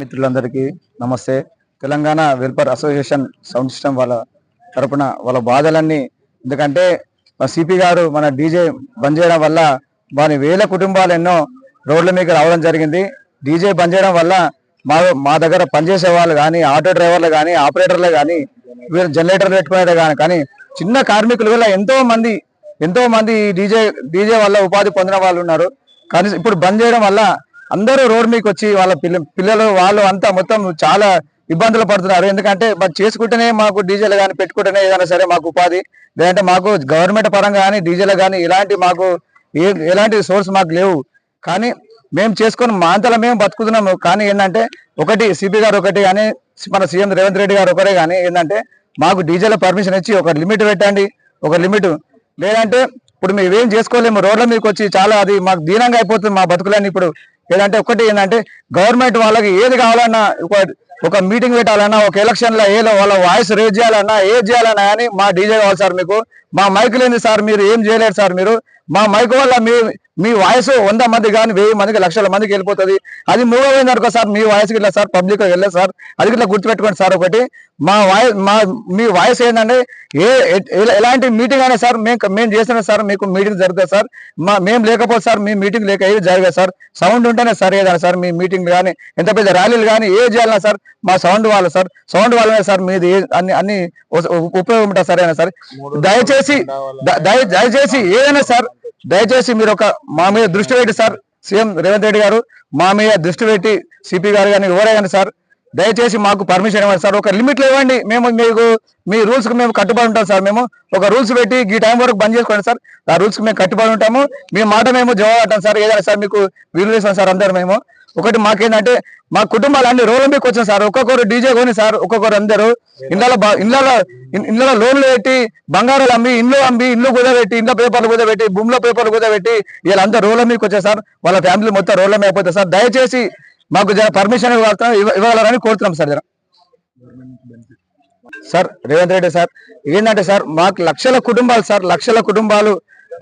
మిత్రులందరికీ నమస్తే. Telangana welfare association sound system వాళ్ళ తరపున వాళ్ళ బాధలన్నీ ఎందుకంటే మా సిపి గారు మన డీజే బంద్ చేయడం వల్ల వారి వేల కుటుంబాలు ఎన్నో రోడ్ల మీద రావడం జరిగింది. డీజే బంద్ చేయడం వల్ల మా మా దగ్గర పనిచేసే వాళ్ళు కానీ ఆటో డ్రైవర్లు కానీ ఆపరేటర్లు కానీ వీళ్ళు జనరేటర్లు పెట్టుకునేది కానీ కానీ చిన్న కార్మికులు వల్ల ఎంతో మంది ఎంతో మంది డీజే డీజే వల్ల ఉపాధి పొందిన వాళ్ళు ఉన్నారు. కానీ ఇప్పుడు బంద్ చేయడం వల్ల అందరూ రోడ్ మీకు వచ్చి వాళ్ళ పిల్ల పిల్లలు వాళ్ళు అంతా మొత్తం చాలా ఇబ్బందులు పడుతున్నారు. ఎందుకంటే మరి చేసుకుంటేనే మాకు డీజిల్ కానీ పెట్టుకుంటేనే ఏదైనా సరే మాకు ఉపాధి. లేదంటే మాకు గవర్నమెంట్ పరంగా కానీ డీజిల్ కానీ ఇలాంటి మాకు ఏ ఎలాంటి సోర్స్ మాకు లేవు. కానీ మేము చేసుకొని మా అంతలో మేము బతుకుతున్నాము. కానీ ఏంటంటే ఒకటి సిపి గారు ఒకటి కానీ మన సీఎం రేవంత్ రెడ్డి గారు ఒకరే కానీ ఏంటంటే మాకు డీజిల్ పర్మిషన్ ఇచ్చి ఒక లిమిట్ పెట్టండి. ఒక లిమిట్. లేదంటే ఇప్పుడు మేము ఏం చేసుకోలేము. రోడ్ల మీకు వచ్చి చాలా అది మాకు దీనంగా అయిపోతుంది మా బతుకులన్నీ ఇప్పుడు. ఏదంటే ఒకటి ఏంటంటే గవర్నమెంట్ వాళ్ళకి ఏది కావాలన్నా ఒక ఒక మీటింగ్ పెట్టాలన్నా ఒక ఎలక్షన్లో ఏదో వాళ్ళ వాయిస్ రేజ్ చేయాలన్నా ఏది చేయాలన్నా కానీ మా డీజే కావాలి సార్ మీకు. మా మైక్ లేని సార్ మీరు ఏం చేయలేరు సార్ మీరు. మా మైక్ వల్ల మీ మీ వాయిస్ వంద మంది కానీ వెయ్యి మందికి లక్షల మందికి వెళ్ళిపోతుంది. అది మూవ్ అయింది అనుకో సార్ మీ వాయిస్ ఇట్లా సార్ పబ్లిక్ వెళ్ళలేదు సార్. అది ఇట్లా గుర్తుపెట్టుకోండి సార్ ఒకటి. మా వాయిస్ మా మీ వాయిస్ ఏంటంటే ఏ ఎలాంటి మీటింగ్ అయినా సార్ మేము మేము చేసిన సార్ మీకు మీటింగ్ జరుగుతుంది సార్. మా మేము లేకపోతే సార్ మీ మీటింగ్ లేక ఏది జరగదు సార్. సౌండ్ ఉంటేనే సార్ ఏదైనా సార్ మీ మీటింగ్ కానీ ఎంత పెద్ద ర్యాలీలు కానీ ఏ చేయాలన్నా సార్ మా సౌండ్ వాళ్ళు సార్ సౌండ్ వాళ్ళనే సార్ మీది అన్ని అన్ని ఉపయోగం ఉంటుంది సార్ అయినా సార్. దయచేసి దయచేసి ఏదైనా సార్ దయచేసి మీరు ఒక మా మీద దృష్టి పెట్టి సార్ సీఎం రేవంత్ రెడ్డి గారు మా మీద దృష్టి పెట్టి సిపి గారు కానీ ఎవరైనా సార్ దయచేసి మాకు పర్మిషన్ ఇవ్వండి సార్. ఒక లిమిట్లు ఇవ్వండి మేము మీకు మీ రూల్స్కి మేము కట్టుబడి ఉంటాం సార్ మేము. ఒక రూల్స్ పెట్టి ఈ టైం వరకు బంద్ చేసుకోండి సార్. ఆ రూల్స్కి మేము కట్టుబడి ఉంటాము. మీ మాట మేము జవాబు అంటాం సార్. ఏదైనా సార్ మీకు వీలు చేస్తాం సార్ అందరు మేము. ఒకటి మాకేంటంటే మా కుటుంబాలు అన్ని రోడ్ల మీకు వచ్చాం సార్. ఒక్కొక్కరు డీజే కొని సార్ ఒక్కొక్కరు అందరూ ఇళ్ళలో బా- ఇళ్ళలో లోన్లు పెట్టి బంగారాలు అమ్మి ఇండ్లు అమ్మి ఇల్లు కుదబెట్టి ఇండ్ల పేపర్లు కుదబెట్టి భూమిలో పేపర్లు కుదబెట్టి వీళ్ళంతా రోడ్ల మీకు వచ్చారు సార్. వాళ్ళ ఫ్యామిలీ మొత్తం రోడ్ల మీద అయిపోతుంది సార్. దయచేసి మాకు జర పర్మిషన్ ఇవ్వగలుగుతాం ఇవ్వ- ఇవ్వగలరని కోరుతున్నాం సార్ జర. సార్ రేవంత్ రెడ్డి సార్ ఏంటంటే సార్ మాకు లక్షల కుటుంబాలు సార్ లక్షల కుటుంబాలు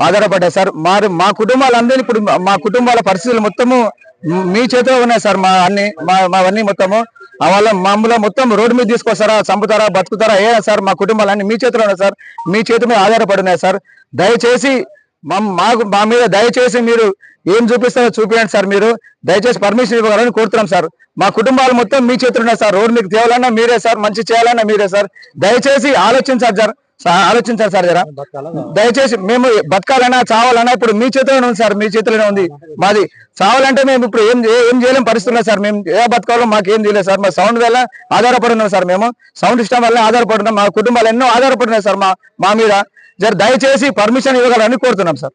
ఆధారపడ్డాయి. సార్ మరి మా కుటుంబాలందరినీ ఇప్పుడు మా- కుటుంబాల పరిస్థితులు మొత్తము మీ చేతిలో ఉన్నాయి సార్ మా అన్ని మా మావన్నీ మొత్తము. వాళ్ళ మమ్మల్ని మొత్తం రోడ్డు మీద తీసుకొస్తారా చంపుతారా బతుకుతారా ఏ సార్ మా కుటుంబాలన్నీ మీ చేతిలో ఉన్నాయి సార్. మీ చేతి మీద ఆధారపడి సార్. దయచేసి మాకు మా మీద దయచేసి మీరు ఏం చూపిస్తారో చూపించండి సార్ మీరు. దయచేసి పర్మిషన్ ఇవ్వగలని కోరుతున్నాం సార్. మా కుటుంబాలు మొత్తం మీ చేతులు ఉన్నాయి సార్. రోడ్డు మీకు తేవాలన్నా మీరే సార్ మంచి చేయాలన్నా మీరే సార్. దయచేసి ఆలోచించారు సార్. ఆలోచించాలి సార్ జరా. దయచేసి మేము బతకాలన్నా చావాలన్నా ఇప్పుడు మీ చేతిలోనే ఉంది సార్ మీ చేతిలోనే ఉంది. మాది చావాలంటే మేము ఇప్పుడు ఏం ఏం చేయలేం పరిస్థితి ఉన్నాయి సార్ మేము ఏ బతకాలో మాకు ఏం తెలియదు సార్. మా సౌండ్ వల్ల ఆధారపడి ఉన్నాం సార్ మేము. సౌండ్ సిస్టమ్ వల్ల ఆధారపడి ఉన్నాం. మా కుటుంబాలు ఎన్నో ఆధారపడినాయి సార్ మా మా మీద. జర దయచేసి పర్మిషన్ ఇవ్వగలని కోరుతున్నాం సార్.